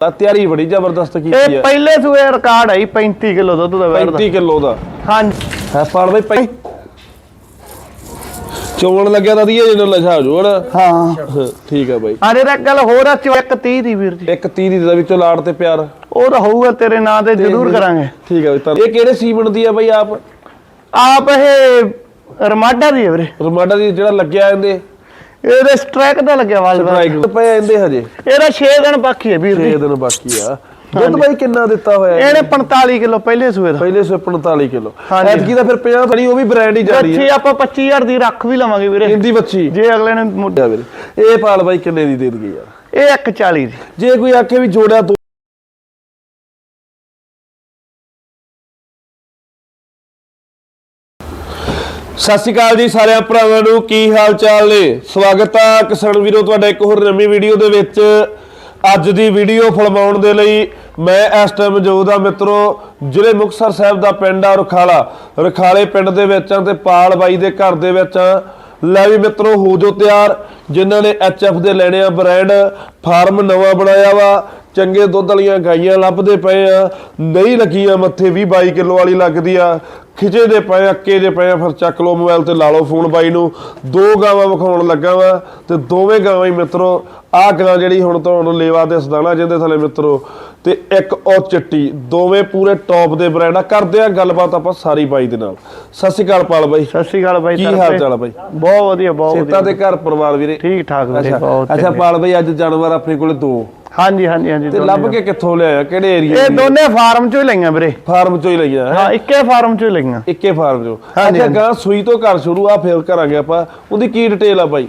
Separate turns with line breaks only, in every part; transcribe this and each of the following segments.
ਤਾਂ ਤਿਆਰੀ ਬੜੀ ਜ਼ਬਰਦਸਤ ਕੀਤੀ
ਇਹ
ਆ।
ਪਹਿਲੇ ਸੂਏ ਰਿਕਾਰਡ ਆਈ 35 ਕਿਲੋ ਦੁੱਧ ਦਾ ਵੈੜ ਦਾ।
35 ਕਿਲੋ ਦਾ।
ਹਾਂਜੀ।
ਹੈ ਪਾਲ ਬਈ ਪਈ ਚੋਣ ਲੱਗਿਆ ਤਾਂ ਦੀਏ ਜਿਹਨੂੰ ਲਛਾ ਜੋ ਹਣਾ
ਹਾਂ।
ਠੀਕ ਆ ਬਾਈ।
ਅਰੇ ਤਾਂ ਗੱਲ ਹੋਰ ਆ ਚੋ ਇੱਕ 30 ਦੀ ਵੀਰ ਜੀ।
ਇੱਕ 30 ਦੀ ਦਾ ਵਿੱਚੋਂ ਲਾੜ ਤੇ ਪਿਆਰ।
ਉਹ ਤਾਂ ਹੋਊਗਾ ਤੇਰੇ ਨਾਂ ਤੇ ਜ਼ਰੂਰ ਕਰਾਂਗੇ।
ਠੀਕ ਆ ਬਈ ਤਾਂ ਇਹ ਕਿਹੜੇ ਸੀਮਨ ਦੀ ਆ ਬਾਈ ਆਪ?
ਆਪ ਇਹ ਰਮਾਡਾ ਦੀ ਹੈ ਵੀਰੇ।
ਰਮਾਡਾ ਦੀ ਜਿਹੜਾ ਲੱਗਿਆ ਇਹਦੇ।
ਇਹਦੇ ਸਟ੍ਰੈਕ ਦਾ ਲੱਗਿਆ ਵਾਲ
ਸਟ੍ਰਾਈਕ ਪਏ ਇਹਦੇ ਹਜੇ।
ਇਹਦਾ 6 ਦਿਨ ਬਾਕੀ ਹੈ ਵੀਰ
6
ਜੀ।
ਦਿਨ ਬਾਕੀ ਆ। ਦੁੱਧ ਬਾਈ ਕਿੰਨਾ ਦਿੱਤਾ ਹੋਇਆ ਹੈ?
ਇਹਨੇ 45 ਕਿਲੋ ਪਹਿਲੇ ਸੂਏ ਦਾ।
ਪਹਿਲੇ ਸੌ 45 ਕਿਲੋ।
ਹਾਂਜੀ।
ਐਤਕੀ ਤਾਂ ਫਿਰ 50 ਥਣੀ ਉਹ ਵੀ ਬ੍ਰਾਂਡ ਹੀ ਜਾ ਰਹੀ
ਬੱਚੀ
ਹੈ
ਆਪਾਂ 25000 ਦੀ ਰੱਖ ਵੀ ਲਵਾਂਗੇ ਵੀਰੇ।
ਹਿੰਦੀ ਬੱਚੀ।
ਜੇ ਅਗਲੇ ਨੇ ਮੁੜ-
ਇਹ ਪਾਲ ਬਾਈ ਕਿੰਨੇ ਦੀ ਦੇ ਦਗੀ ਯਾਰ?
ਇਹ 140 ਦੀ।
ਜੇ ਕੋਈ ਆਖੇ ਵੀ ਜੋੜਿਆ ਦੋ ਸਤਿ ਸ਼੍ਰੀ ਅਕਾਲ ਜੀ ਸਾਰਿਆਂ ਭਰਾਵਾਂ ਨੂੰ, ਕੀ ਹਾਲ ਚਾਲ ਨੇ? ਸਵਾਗਤ ਆ ਕਿਸਾਨ ਵੀਰੋ, ਤੁਹਾਡਾ ਇੱਕ ਹੋਰ ਨਵੀਂ ਵੀਡੀਓ ਦੇ ਵਿੱਚ। ਅੱਜ ਦੀ ਵੀਡੀਓ ਫਿਲਮਾਉਣ ਦੇ ਲਈ ਮੈਂ ਇਸ ਟਾਈਮ ਮੌਜੂਦ ਆ ਮਿੱਤਰੋ, ਜ਼ਿਲ੍ਹੇ ਮੁਕਤਸਰ ਸਾਹਿਬ ਦਾ ਪਿੰਡ ਆ ਰਖਾਲਾ। ਰਖਾਲੇ ਪਿੰਡ ਦੇ ਵਿੱਚ ਆ ਤੇ ਪਾਲ ਬਾਈ ਦੇ ਘਰ ਦੇ ਵਿੱਚ ਆ। ਲੈ ਵੀ ਮਿੱਤਰੋ, ਹੋ ਜੋ ਤਿਆਰ। ਜਿਨ੍ਹਾਂ ਨੇ ਐਚਐਫ ਦੇ ਲੈਣੇ ਆ ਬ੍ਰਾਂਡ, ਫਾਰਮ ਨਵਾਂ ਬਣਾਇਆ ਵਾ। ਚੰਗੇ ਦੁੱਧ ਵਾਲੀਆਂ ਗਾਈਆਂ ਲੱਭਦੇ ਪਏ ਆ। ਨਹੀਂ ਲੱਗੀਆਂ ਮੱਥੇ 20 22 ਕਿਲੋ ਵਾਲੀ ਲੱਗਦੀ ਆ। ਖਿਚੇ ਦੇ ਪਏ, ਅੱਕੇ ਦੇ ਪਏ ਫਿਰ ਚੱਕ ਲਓ ਮੋਬਾਈਲ ਤੇ ਲਾ ਲਓ ਫੋਨ ਬਾਈ ਨੂੰ। ਦੋ ਗਾਵਾਂ ਵਿਖਾਉਣ ਲੱਗਾ ਵਾ ਤੇ ਦੋਵੇਂ ਗਾਵਾਂ ਹੀ ਮਿੱਤਰੋ, ਆਹ ਗਾਂ ਜਿਹੜੀ ਹੁਣ ਤੁਹਾਨੂੰ ਲੇਵਾ ਦੇ ਸਦਾਣਾ ਜਿਹਦੇ ਥਲੇ ਮਿੱਤਰੋ ਤੇ ਇੱਕ ਉਹ ਚਿੱਟੀ ਦੋਵੇਂ ਪੂਰੇ ਟੌਪ ਦੇ ਬ੍ਰਾਂਡ ਆ। ਕਰਦੇ ਆ ਗੱਲਬਾਤ ਆਪਾਂ ਸਾਰੀ ਬਾਈ ਦੇ ਨਾਲ। ਸਤਿ ਸ਼੍ਰੀ ਅਕਾਲ ਪਾਲ ਬਾਈ।
ਸਤਿ ਸ਼੍ਰੀ ਅਕਾਲ ਬਾਈ
ਕੀ। ਹਾਲ ਚਾਲ ਆ ਬਾਈ?
ਬਹੁਤ ਵਧੀਆ ਬਹੁਤ
ਸੇਤਾ
ਵਧੀਆ
ਤੇ ਘਰ ਪਰਿਵਾਰ ਵੀਰੇ?
ਠੀਕ ਠਾਕ ਵੀਰੇ ਬਹੁਤ
ਅੱਛਾ। ਪਾਲ ਬਾਈ ਅੱਜ ਜਾਨਵਰ ਆਪਣੇ ਕੋਲੇ ਦੋ।
ਹਾਂਜੀ ਹਾਂਜੀ ਹਾਂਜੀ
ਤੇ ਲੱਭ ਕੇ ਕਿੱਥੋਂ ਲਿਆਇਆ ਕਿਹੜੇ ਏਰੀਆ
ਇਹ ਦੋਨੇ ਫਾਰਮ ਚੋਂ ਹੀ ਲਈਆਂ ਵੀਰੇ।
ਫਾਰਮ ਚੋਂ ਹੀ ਲਈਆਂ ਹੈਂ?
ਇੱਕੇ ਫਾਰਮ ਚੋਂ ਹੀ ਲਈਆਂ।
ਇੱਕੇ ਫਾਰਮ ਚੋਂ। ਅੱਛਾ ਗਾਂ ਸੂਈ ਤੋਂ ਘਰ ਸ਼ੁਰੂ ਆ ਫੇਰ ਕਰਾਂਗੇ ਆਪਾਂ। ਉਹਦੀ ਕੀ ਡਿਟੇਲ ਆ ਬਾਈ?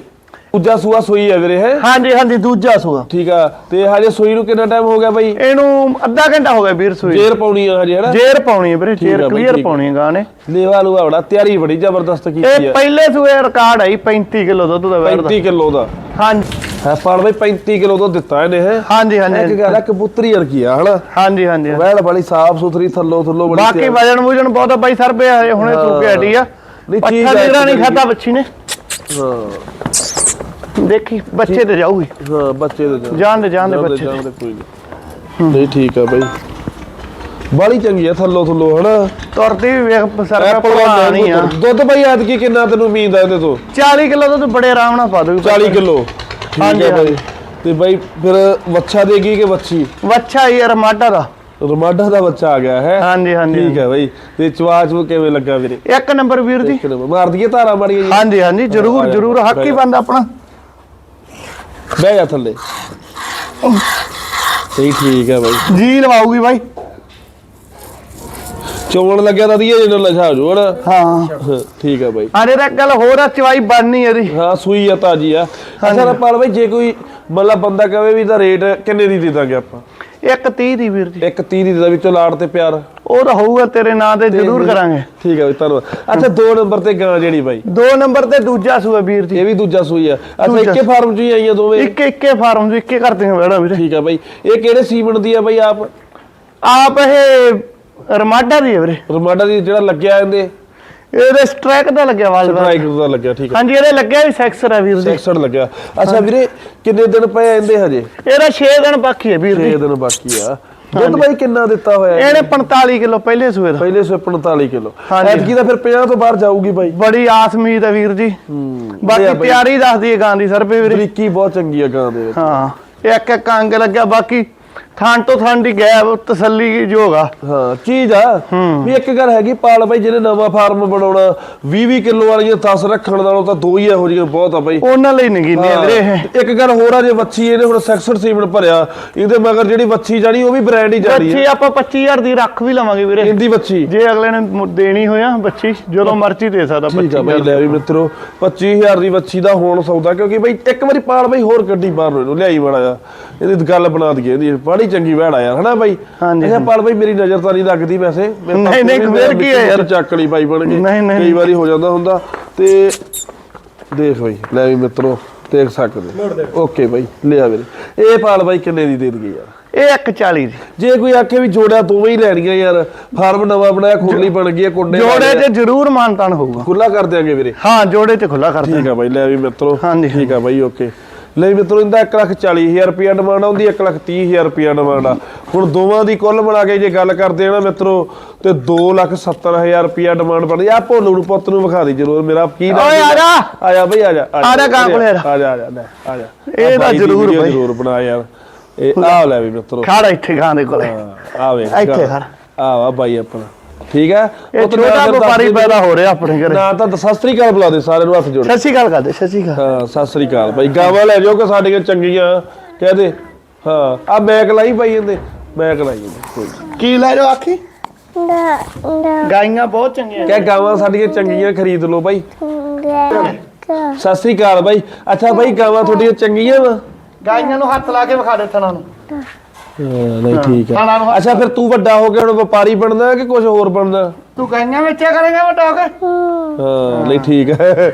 ਦੂਜਾ ਸੂਆ ਸੂਈ ਆ ਵੀਰੇ ਹੈ?
ਹਾਂਜੀ ਹਾਂਜੀ ਦੂਜਾ ਸੂਆ।
ਠੀਕ ਆ ਤੇ ਹਜੇ ਸੂਈ ਨੂੰ ਕਿੰਨਾ ਟਾਈਮ ਹੋ ਗਿਆ ਬਾਈ?
ਇਹਨੂੰ ਅੱਧਾ ਘੰਟਾ ਹੋ ਗਿਆ ਵੀਰ ਸੂਈ
ਜੇਰ ਪਾਉਣੀ ਆ ਹਜੇ ਹਨਾ?
ਜੇਰ ਪਾਉਣੀ ਹੈ ਵੀਰੇ ਜੇਰ ਕਲੀਅਰ। ਪਾਉਣੀ ਹੈ ਗਾਂ ਨੇ
ਲੇਵਾ ਲੂਆ ਬੜਾ ਤਿਆਰੀ ਬੜੀ ਜ਼ਬਰਦਸਤ ਕੀਤੀ
ਇਹ
ਆ।
ਪਹਿਲੇ ਸੂਏ ਰਿਕਾਰਡ ਆਈ 35 ਕਿਲੋ ਦੁੱਧ ਦਾ ਦਾ।
35 ਕਿਲੋ ਦਾ।
ਹਾਂਜੀ।
ਹੈ ਪਾਲ ਬਾਈ 35 ਕਿਲੋ ਤੋਂ ਦਿੱਤਾ ਇਹਨੇ ਹੈ?
ਹਾਂਜੀ
ਇੱਕ
ਹਾਂਜੀ।
ਗੱਲ ਆ ਕਬੂਤਰੀ ਵਰਗੀ ਆ ਹਨਾ?
ਹਾਂਜੀ ਹਾਂਜੀ
ਵੈਲ ਬੜੀ ਸਾਫ਼ ਸੁਥਰੀ ਥੱਲੋ ਥੱਲੋ ਬੜੀ
ਬਾਕੀ। ਵਜਨ ਵੂਜਨ ਬਹੁਤ ਬਾਈ ਸਰ ਪਿਆ ਹੁਣੇ
ਹਾਂ।
ਤੂੰ ਕੇ ਹਟੀ ਆ
ਨਹੀਂ,
ਜਿਹੜਾ ਨਹੀਂ
ਇੱਕ
ਖਾਦਾ ਬੱਚੀ ਨੇ।
ਹਾਂ।
ਦੇਖੀ ਬੱਚੇ ਤੇ ਜਾਊਗੀ।
ਹਾਂ ਬੱਚੇ ਦੇ ਜਾਣ।
ਜਾਣ ਦੇ ਜਾਣ ਦੇ ਬੱਚੇ
ਕੋਈ ਨਹੀਂ। ਨਹੀਂ ਠੀਕ ਆ ਬਾਈ। ਬਾਲੀ ਚੰਗੀ ਆ ਥੱਲੋ ਥੱਲੋ ਹਨਾ?
ਤੁਰਦੀ ਵੀ ਵੇਖ ਸਰ
ਐਪਲ
ਭਲਵਾਨ ਹੀ ਆ।
ਦੁੱਧ ਬਾਈ ਐਤਕੀ ਕਿੰਨਾ ਤੈਨੂੰ ਉਮੀਦ ਆ ਇਹਦੇ ਤੋਂ?
40 ਕਿਲੋ ਦੁੱਧ ਬੜੇ ਆਰਾਮ ਨਾਲ ਪਾ ਦੂਗੀ
40 ਕਿਲੋ।
ਹਾਂਜੀ,
ਬਾਈ। ਤੇ ਬਾਈ ਫਿਰ ਵੱਛਾ ਦੇਗੀ ਕਿ ਵੱਛੀ?
ਵੱਛਾ ਹੀ ਯਾਰ ਮਾਟਾ ਦਾ।
ਰਮਾਡਾ ਦਾ ਬੱਚਾ ਆ ਗਿਆ ਹੈ?
ਹਾਂਜੀ ਹਾਂਜੀ
ਠੀਕ ਹੈ ਬਾਈ। ਤੇ ਚਵਾਚ ਨੂੰ ਕਿਵੇਂ ਲੱਗਾ ਵੀਰੇ?
ਇੱਕ ਨੰਬਰ ਵੀਰ
ਨੰਬਰ। ਮਾਰ ਦਈਏ ਧਾਰਾ ਮਾਰੀਏ ਜੀ
ਹਾਂਜੀ ਹਾਂਜੀ ਜਰੂਰ ਜਰੂਰ। ਹੱਕ ਹੀ ਬੰਦਾ ਆਪਣਾ।
ਬਹਿ ਜਾ ਥੱਲੇ। ਸਹੀ ਠੀਕ ਹੈ ਬਾਈ।
ਜੀ ਲਵਾਉਗੀ ਬਾਈ।
ਚੋਣ ਲੱਗਿਆ ਤਾਂ ਦੀਏ ਜਿਹਨੂੰ ਲਛਾ ਜੋ ਹਨਾ।
ਹਾਂ।
ਹਾਂ, ਠੀਕ ਹੈ ਬਾਈ।
ਅਰੇ ਤਾਂ ਗੱਲ ਹੋਰ ਆ ਚਵਾਈ ਬਣਨੀ ਇਹਦੀ।
ਹਾਂ ਸੂਈ ਆ ਤਾਜੀ ਆ। ਅੱਛਾ ਰਪਾਲ ਬਾਈ ਜੇ ਕੋਈ ਮਤਲਬ ਬੰਦਾ ਕਹੇ ਵੀ ਦਾ ਰੇਟ ਕਿੰਨੇ ਦੀ ਦੇ ਦਾਂਗੇ ਆਪਾਂ?
ਇੱਕ 30 ਦੀ ਵੀਰ ਜੀ।
ਇੱਕ 30 ਦੀ ਦਾ ਵਿੱਚੋਂ ਲਾੜ ਤੇ ਪਿਆਰ।
ਉਹ ਤਾਂ ਹੋਊਗਾ ਤੇਰੇ ਨਾਂ ਤੇ ਜ਼ਰੂਰ ਕਰਾਂਗੇ।
ਠੀਕ ਹੈ ਧੰਨਵਾਦ। ਅੱਛਾ ਦੋ ਨੰਬਰ ਤੇ ਗਾਂ ਜਿਹੜੀ ਬਾਈ।
ਦੋ ਨੰਬਰ ਤੇ ਦੂਜਾ ਸੂਆ ਵੀਰ ਜੀ।
ਇਹ ਵੀ ਦੂਜਾ ਸੂਈ ਆ। ਅੱਛਾ। ਇੱਕੇ ਫਾਰਮ ਚ ਹੀ ਆਈਆਂ ਦੋਵੇਂ?
ਇੱਕ ਇੱਕੇ ਫਾਰਮ ਤੋਂ ਇੱਕੇ ਕਰਦੇ ਹਾਂ ਬੈੜਾ ਵੀਰੇ।
ਠੀਕ ਆ ਬਾਈ। ਇਹ ਕਿਹੜੇ ਸੀਮਨ ਦੀ ਆ ਬਾਈ ਆਪ?
ਆਪ ਇਹ ਰਮਾਡਾ ਦੀ ਹੈ ਵੀਰੇ।
ਰਮਾਡਾ ਦੀ ਜਿਹੜਾ ਲੱਗਿਆ ਇਹਦੇ?
ਇਹਦੇ ਸਟ੍ਰੈਕ ਦਾ ਲੱਗਿਆ ਵਾਲ
ਸਟ੍ਰਾਈਕ ਦਾ ਲੱਗਿਆ ਠੀਕ ਆ।
ਹਾਂਜੀ ਇਹਦੇ ਲੱਗਿਆ ਵੀ ਸੈਕਸਰ ਹੈ ਵੀਰ ਜੀ।
66 ਲੱਗਿਆ। ਅੱਛਾ ਵੀਰੇ ਕਿੰਨੇ ਦਿਨ ਪਏ ਇਹਦੇ ਹਜੇ?
ਇਹਦਾ 6 ਦਿਨ ਬਾਕੀ ਹੈ ਵੀਰ
6
ਜੀ
ਦਿਨ ਬਾਕੀ ਆ। ਦੁੱਧ ਬਾਈ ਕਿੰਨਾ ਦਿੱਤਾ ਹੋਇਆ ਹੈ?
ਇਹਨੇ 45 ਕਿਲੋ ਪਹਿਲੇ ਸੂਏ ਦਾ।
ਪਹਿਲੇ ਸੌ 45 ਕਿਲੋ। ਐਤਕੀ ਤਾਂ ਫਿਰ 50 ਤੋਂ ਬਾਹਰ ਜਾਊਗੀ ਬਾਈ।
ਬੜੀ ਆਸ ਉਮੀਦ ਹੈ ਵੀਰ ਜੀ। ਬਾਕੀ। ਤਿਆਰੀ ਦੱਸਦੀ ਹੈ ਗਾਂ ਦੀ ਸਰ ਪੇ ਵੀਰੇ।
ਬਰੀਕੀ ਬਹੁਤ ਚੰਗੀ ਆ ਗਾਂ ਦੇ ਵਿੱਚ।
ਹਾਂ। ਇੱਕ ਇੱਕ ਅੰਗ ਲੱਗਿਆ। ਬਾਕੀ ਥਾਂ ਤੋਂ ਥਾਂ ਦੀ ਗੈਪ ਤਸੱਲੀ ਜੋਗਾ
ਹਾਂ ਚੀਜ਼ ਆ। ਵੀ ਇੱਕ ਗੱਲ ਹੈਗੀ ਪਾਲ ਬਾਈ ਜਿਹਨੇ ਨਵਾਂ ਫਾਰਮ ਬਣਾਉਣਾ 20 20 ਕਿਲੋ ਵਾਲੀਆਂ 10 ਰੱਖਣ ਨਾਲੋਂ ਤਾਂ ਦੋ ਹੀ ਇਹੋ ਜਿਹੀਆਂ ਬਹੁਤ ਆ ਬਾਈ।
ਉਹਨਾਂ ਲਈ ਨਗੀਨੇ ਵੀਰੇ ਇਹ।
ਹਾਂ, ਇੱਕ ਗੱਲ ਹੋਰ ਆ ਜੇ ਵੱਛੀ ਇਹਨੇ ਹੁਣ ਸੈਕਸਰ ਸੀਮਨ ਭਰਿਆ ਇਹਦੇ ਮਗਰ ਜਿਹੜੀ ਵੱਛੀ ਜਾਣੀ ਉਹ ਵੀ ਬ੍ਰਾਂਡ ਹੀ ਜਾਣੀ ਹੈ
ਆਪਾਂ 25000 ਦੀ ਰੱਖ ਵੀ ਲਵਾਂਗੇ ਵੀਰੇ।
ਹਿੰਦੀ ਵੱਛੀ।
ਜੇ ਅਗਲੇ ਨੇ ਦੇਣੀ ਹੋਇਆ ਬੱਚੀ ਜਦੋਂ ਮਰਜ਼ੀ ਦੇ ਸਕਦਾ
ਠੀਕ ਆ ਬਾਈ
25000
ਲੈ ਵੀ ਮਿੱਤਰੋ 25000 ਦੀ ਵੱਛੀ ਦਾ ਹੋਣ ਸੌਦਾ ਕਿਉਂਕਿ ਬਾਈ ਇੱਕ ਵਾਰੀ ਪਾਲ ਬਾਈ ਹੋਰ ਗੱਡੀ ਬਾਹਰ ਲਿਆਈ ਆ ਇਹਦੀ ਗੱਲ ਬਣਾ ਦਈਏ ਇਹਦੀ ਬੜੀ ਚੰਗੀ ਵਹਿੜ ਆ ਯਾਰ ਹਨਾ ਬਾਈ?
ਹਾਂਜੀ,
ਅੱਛਾ ਪਾਲ ਬਾਈ ਮੇਰੀ ਨਜ਼ਰ ਤਾਂ ਨਹੀਂ ਲੱਗਦੀ ਵੈਸੇ
ਨਹੀਂ, ਨਹੀਂ, ਫੇਰ ਕੀ ਹੈ ਯਾਰ?
ਚੱਕ ਲਈ ਬਾਈ ਬਣ ਕੇ।
ਨਹੀਂ, ਨਹੀਂ,
ਕਈ ਵਾਰੀ ਹੋ ਜਾਂਦਾ ਹੁੰਦਾ। ਤੇ ਦੇਖ ਬਾਈ ਲੈ ਵੀ ਮਿੱਤਰੋ ਦੇਖ ਸਕਦੇ। ਓਕੇ ਬਾਈ ਲਿਆ ਵੀਰੇ। ਇਹ ਪਾਲ ਬਾਈ ਕਿੰਨੇ ਦੀ ਦੇ ਦਈਏ ਯਾਰ?
ਇਹ 140 ਦੀ।
ਜੇ ਕੋਈ ਆਖੇ ਵੀ ਜੋੜਿਆ ਦੋਵੇਂ ਹੀ ਲੈਣੀਆਂ ਯਾਰ ਫਾਰਮ ਨਵਾਂ ਬਣਾਇਆ ਖੁਰਲੀ ਬਣ ਗਈ ਹੈ ਕੁੰਡੇ
ਜੋੜੇ 'ਚ ਜ਼ਰੂਰ ਮਾਨਤਾਨ ਹੋਊਗਾ।
ਖੁੱਲਾ ਕਰ ਦਿਆਂਗੇ ਵੀਰੇ।
ਹਾਂ ਜੋੜੇ 'ਚ ਖੁੱਲਾ ਕਰ
ਠੀਕ ਆ ਬਾਈ ਲੈ ਵੀ ਮਿੱਤਰੋ।
ਹਾਂਜੀ।
ਠੀਕ ਆ ਬਾਈ ਓਕੇ। ਲਈ ਮਿੱਤਰੋ ਇਹਦਾ 1 ਲੱਖ 40000 ਰੁਪਿਆ ਡਿਮਾਂਡ ਆਉਂਦੀ 1 ਲੱਖ 30000 ਰੁਪਿਆ ਡਿਮਾਂਡ ਆ। ਹੁਣ ਦੋਵਾਂ ਦੀ ਕੁੱਲ ਮਿਲਾ ਕੇ ਜੇ ਗੱਲ ਕਰਦੇ ਆ ਨਾ ਮਿੱਤਰੋ ਤੇ 2 ਲੱਖ 70000 ਰੁਪਿਆ ਡਿਮਾਂਡ ਬਣਦੀ ਆ ਭੋਲੂ ਨੂੰ ਪੁੱਤ ਨੂੰ ਵਿਖਾ ਦੇ ਜਰੂਰ ਮੇਰਾ ਕੀ ਨਾਮ
ਓਏ ਆ ਜਾ।
ਆ ਜਾ ਬਈ ਆ ਜਾ
ਆ ਜਾ। ਕੋਲੇ ਆ ਜਾ।
ਆ ਜਾ ਆ ਆ
ਇਹ
ਆ
ਤਾਂ ਜ਼ਰੂਰ ਬਾਈ।
ਜ਼ਰੂਰ ਬਣਾ ਯਾਰ। ਇਹ ਆ ਲੈ ਵੀ ਮਿੱਤਰੋ।
ਖੜ ਇੱਥੇ ਗਾਂ ਦੇ ਕੋਲੇ।
ਆ ਵੇਖ
ਇੱਥੇ ਖੜ।
ਆ ਵਾ ਬਾਈ ਆਪਣਾ। ਠੀਕ ਹੈ?
ਇਹ ਛੋਟਾ ਵਪਾਰੀ ਪੈਦਾ ਹੋ ਰਿਹਾ ਆਪਣੇ ਘਰੇ।
ਨਾ ਤਾਂ ਸਤਿ ਸ੍ਰੀ ਅਕਾਲ ਬੁਲਾ ਦੇ ਸਾਰਿਆਂ ਨੂੰ ਹੱਥ ਜੋੜ।
ਸਤਿ ਸ਼੍ਰੀ ਅਕਾਲ ਕਰਦੇ ਸਤਿ ਸ਼੍ਰੀ ਅਕਾਲ।
ਹਾਂ ਸਤਿ ਸ੍ਰੀ ਅਕਾਲ ਭਾਈ। ਗਾਵਾਂ ਲੈ ਜਾਓ ਕਿ ਸਾਡੀਆਂ ਚੰਗੀਆਂ ਕਹਿ ਦੇ। ਹਾਂ ਆ ਮੈਕ ਲਾਈ ਪਾਈ ਜਾਂਦੇ ਮੈਕ ਲਾਈ ਜਾਂਦੇ।
ਕੀ ਲੈ ਜਾਓ ਆਖੀ? ਗਾਈਆਂ ਬਹੁਤ ਚੰਗੀਆਂ
ਕਹਿ ਗਾਵਾਂ ਸਾਡੀਆਂ ਚੰਗੀਆਂ ਖਰੀਦ ਲਓ ਭਾਈ। ਸਤਿ ਸ੍ਰੀ ਅਕਾਲ ਭਾਈ। ਅੱਛਾ ਭਾਈ ਗਾਵਾਂ ਤੁਹਾਡੀਆਂ ਚੰਗੀਆਂ ਵਾ?
ਗਾਈਆਂ ਨੂੰ ਹੱਥ ਲਾ ਕੇ ਵਿਖਾ ਦੇ ਥਣਾ ਨੂੰ।
ਨਹੀਂ ਠੀਕ ਹੈ। ਅੱਛਾ ਫਿਰ ਤੂੰ ਵੱਡਾ ਹੋ ਕੇ ਹੁਣ ਵਪਾਰੀ ਬਣਨਾ ਕਿ ਕੁਝ ਹੋਰ ਬਣਨਾ
ਤੂੰ ਗਾਈਆਂ ਵੇਚਿਆ ਕਰੇਗਾ ਵੱਡਾ ਹੋ ਕੇ।
ਹਾਂ ਨਹੀਂ ਠੀਕ ਹੈ।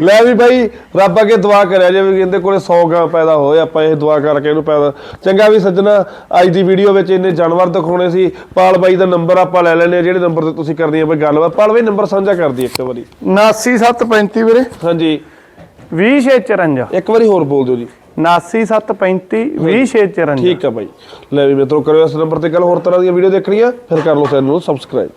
ਲੈ ਵੀ ਭਾਈ ਰੱਬ ਅੱਗੇ ਦੁਆ ਕਰਿਆ ਜੇ ਵੀ ਕਹਿੰਦੇ ਕੋਲੇ 100 ਗਾਂ ਪੈਦਾ ਹੋਏ ਆਪਾਂ ਇਹ ਦੁਆ ਕਰਕੇ ਇਹਨੂੰ ਪੈਦਾ ਚੰਗਾ ਵੀ ਸੱਜਣਾ ਅੱਜ ਦੀ ਵੀਡੀਓ ਵਿੱਚ ਇਹਨੇ ਜਾਨਵਰ ਦਿਖਾਉਣੇ ਸੀ। ਪਾਲ ਬਾਈ ਦਾ ਨੰਬਰ ਆਪਾਂ ਲੈ ਲੈਣੇ ਜਿਹੜੇ ਨੰਬਰ ਤੇ ਤੁਸੀਂ ਕਰਨੀ ਹੈ ਬਈ ਗੱਲਬਾਤ। ਪਾਲ ਬਾਈ ਨੰਬਰ ਸਾਂਝਾ ਕਰ ਦੀ ਇੱਕ ਵਾਰੀ।
99735 ਵੀਰੇ।
ਹਾਂਜੀ।
20654
ਇੱਕ ਵਾਰੀ ਹੋਰ ਬੋਲ ਦਿਓ ਜੀ।
99735 20654
ਠੀਕ ਆ ਬਾਈ। ਲੈ ਵੀ ਮਿੱਤਰੋ, ਕਰਿਓ ਇਸ ਨੰਬਰ ਤੇ ਗੱਲ, ਹੋਰ ਤਰ੍ਹਾਂ ਦੀਆਂ ਵੀਡੀਓ ਦੇਖਣੀਆਂ, ਫਿਰ ਕਰ ਲਓ ਚੈਨਲ ਨੂੰ ਸਬਸਕ੍ਰਾਈਬ